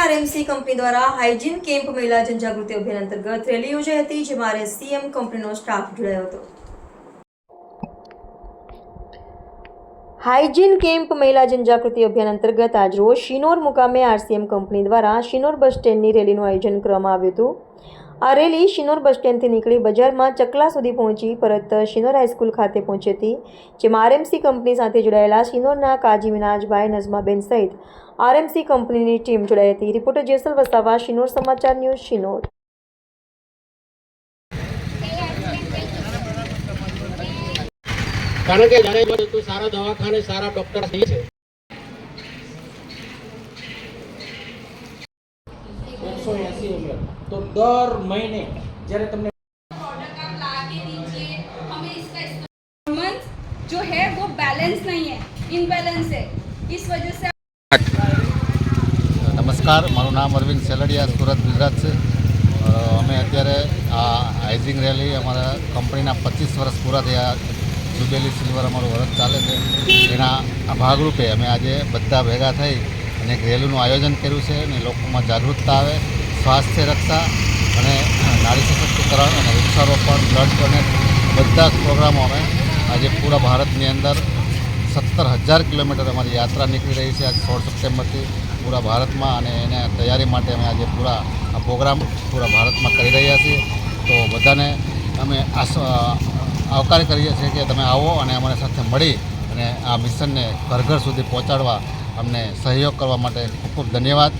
RMC company દ્વારા hygiene camp મહિલા જનજાગૃતિ અભિયાન અંતર્ગત રેલી યોજાઈ હતી, જેમાં આરએસસીએમ કંપનીનો સ્ટાફ જોડાયો હતો. હાઇજીન કેમ્પ મહિલા જનજાગૃતિ અભિયાન અંતર્ગત આજરોજ શિનોર મુકામે આરસીએમ કંપની દ્વારા શિનોર બસ સ્ટેન્ડની રેલીનું આયોજન કરવામાં આવ્યું હતું. આ રેલી શિનોર બસ સ્ટેન્ડથી નીકળી બજારમાં ચકલા સુધી પહોંચી પરત શિનોર હાઈસ્કૂલ ખાતે પહોંચી હતી જેમાં આરએમસી કંપની સાથે જોડાયેલા શિનોરના કાજી મિનાજભાઈ નઝમાબેન સહિત આરએમસી કંપનીની ટીમ જોડાઈ હતી. રિપોર્ટર જેસલ વસાવા, શિનોર સમાચાર ન્યૂઝ શિનોર. કારણ કે જ્યારે સારા દવાખાને સારા ડોક્ટર થઈ છે. એકસો એસી એમએલ તો દર મહિને જ્યારે તમને प्रोडक्ट आप ला के दीजिए हमें इसका परफॉर्मेंस जो है वो बैलेंस नहीं है इनबैलेंस है इस वजह से નમસ્કાર મારું નામ અરવિંદ સેલડિયા સુરત ગુજરાત છે અ, અમે અત્યારે આ હાઇઝિંગ રેલી અમારા કંપનીના પચીસ વર્ષ પૂરા થયા જુબેલી સિલ્વર અમારું વર્ષ ચાલે છે એના આ ભાગરૂપે અમે આજે બધા ભેગા થઈ અને એક રેલીનું આયોજન કર્યું છે અને લોકોમાં જાગૃતતા આવે, સ્વાસ્થ્ય રક્ષા અને નારી સશક્તિકરણ અને વૃક્ષારોપણ, બ્લડ ડોનેટ બધા જ પ્રોગ્રામો અમે આજે પૂરા ભારતની અંદર સત્તર હજાર કિલોમીટર અમારી યાત્રા નીકળી રહી છે. આજ સોળ સપ્ટેમ્બરથી પૂરા ભારતમાં અને એને તૈયારી માટે અમે આજે પૂરા આ પ્રોગ્રામ પૂરા ભારતમાં કરી રહ્યા છીએ. તો બધાને અમે આવકાર કરીએ છીએ કે તમે આવો અને અમારી સાથે મળી અને આ મિશનને ઘર ઘર સુધી પહોંચાડવા અમને સહયોગ કરવા માટે ખૂબ ખૂબ ધન્યવાદ.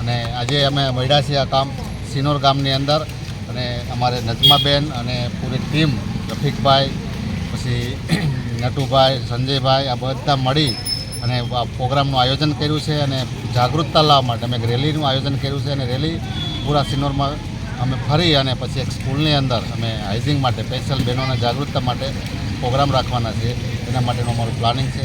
અને આજે અમે મળ્યા છીએ આ કામ સિનોર ગામની અંદર અને અમારે નજમાબેન અને પૂરી ટીમ રફીકભાઈ પછી નટુભાઈ સંજયભાઈ આ બધા મળી અને આ પ્રોગ્રામનું આયોજન કર્યું છે અને જાગૃતતા લાવવા માટે અમે રેલીનું આયોજન કર્યું છે અને રેલી પૂરા સિનોરમાં અમે ફરી અને પછી એક સ્કૂલની અંદર અમે હાઇઝિંગ માટે સ્પેશિયલ બહેનોને જાગૃતતા માટે પ્રોગ્રામ રાખવાના છે એના માટેનું અમારું પ્લાનિંગ છે.